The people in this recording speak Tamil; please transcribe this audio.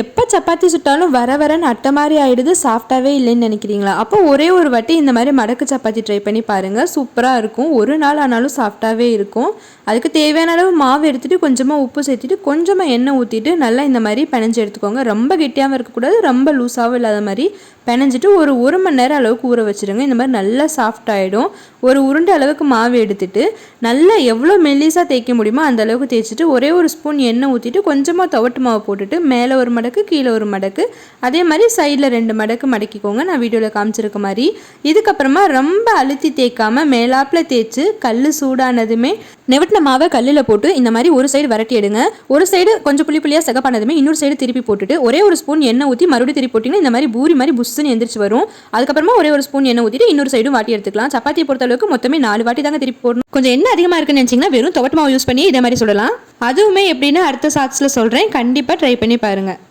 எப்போ சப்பாத்தி சுட்டாலும் வர வரன்னு அட்டை மாதிரி ஆகிடுது சாஃப்டாகவே இல்லைன்னு நினைக்கிறீங்களா? அப்போ ஒரே ஒரு வாட்டி இந்த மாதிரி மடக்கு சப்பாத்தி ட்ரை பண்ணி பாருங்கள் சூப்பராக இருக்கும். ஒரு நாள் ஆனாலும் சாஃப்டாகவே இருக்கும். அதுக்கு தேவையான அளவு மாவு எடுத்துகிட்டு கொஞ்சமாக உப்பு சேர்த்துட்டு கொஞ்சமாக எண்ணெய் ஊற்றிட்டு நல்லா இந்த மாதிரி பிணைஞ்சு எடுத்துக்கோங்க. ரொம்ப கெட்டியாகவும் இருக்கக்கூடாது ரொம்ப லூஸாகவும் இல்லாத மாதிரி பிணைஞ்சிட்டு ஒரு ஒரு மணி நேரம் அளவுக்கு ஊற வச்சுருங்க. இந்த மாதிரி நல்லா சாஃப்ட் ஆகிடும் ஒரு உருண்டை அளவுக்கு மாவு எடுத்துட்டு நல்லா எவ்வளோ மெல்லிஸாக தேய்க்க முடியுமோ அந்த அளவுக்கு தேய்ச்சிட்டு ஒரே ஒரு ஸ்பூன் எண்ணெய் ஊற்றிட்டு கொஞ்சமாக துவட்டு மாவு போட்டுட்டு மேலே ஒரு மடக்கு கீழே ஒரு மடக்கு. அதே மாதிரி சைடில் ரெண்டு மடக்கு மடக்கிக்கோங்க. நான் வீடியோவில் காமிச்சிருக்க மாதிரி. இதுக்கப்புறமா ரொம்ப அழுத்தி தேய்க்காமல் மேலாப்பில் தேய்ச்சி கல் சூடானதுமே நெவட்டின மாவை கல்லில் போட்டு இந்த மாதிரி ஒரு சைடு வரட்டி எடுங்க. ஒரு சைடு கொஞ்சம் புளி புளியாக செகப்பானதுமே இன்னொரு சைடு திருப்பி போட்டுட்டு ஒரே ஒரு ஸ்பூன் எண்ணெய் ஊற்றி மறுபடியும் திருப்பி போட்டிங்கன்னா இந்த மாதிரி பூரி மாதிரி புஷ்ஷுன்னு எந்திரிச்சு வரும். அதுக்கப்புறமா ஒரே ஒரு ஸ்பூன் எண்ணெய் ஊற்றிட்டு இன்னொரு சைடும் வாட்டி எடுத்துக்கலாம். சப்பாத்தியை பொறுத்த அளவுக்கு மொத்தமே நாலு வாட்டி தாங்க திருப்பி போடணும். கொஞ்சம் எண்ணெய் அதிகமாக இருக்குன்னு நினச்சிங்கன்னா வெறும் துவட்டு மாவு யூஸ் பண்ணி இதே மாதிரி சொல்லலாம் அதுவுமே எப்படின்னு அடுத்த சாட்ஸில் சொல்கிறேன் கண்டிப்பாக ட்ரை பண்ணி பாருங்கள்